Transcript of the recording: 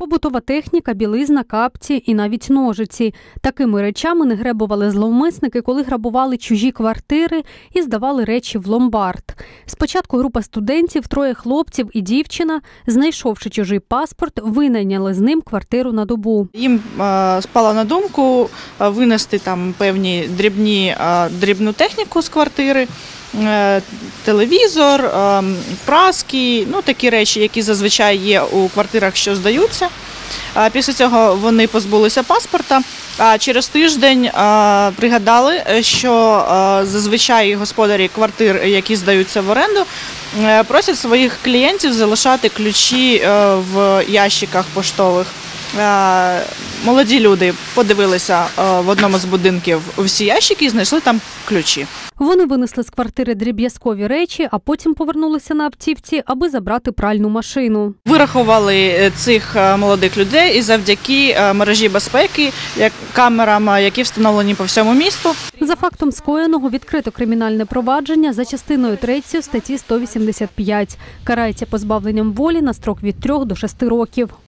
Побутова техніка, білизна, капці і навіть ножиці. Такими речами не гребували зловмисники, коли грабували чужі квартири і здавали речі в ломбард. Спочатку група студентів, троє хлопців і дівчина, знайшовши чужий паспорт, винайняли з ним квартиру на добу. Їм е, спало на думку е, винести там певні дрібні е, дрібну техніку з квартири. Е, Телевізор, е, праски, ну такі речі, які зазвичай є у квартирах, що здаються. Після цього вони позбулися паспорта. А через тиждень е, пригадали, що зазвичай господарі квартир, які здаються в оренду, просять своїх клієнтів залишати ключі в ящиках поштових. Е, Молоді люди подивилися е, в одному з будинків всі ящики і знайшли там ключі. Вони винесли з квартири дріб'язкові речі, а потім повернулися на автівці, аби забрати пральну машину. Вирахували е, цих молодих людей і завдяки мережі безпеки, як камерам, які встановлені по всьому місту, За фактом скоєного відкрито кримінальне провадження за частиною 3 статті 185. Карається позбавленням волі на строк від 3 до 6 років.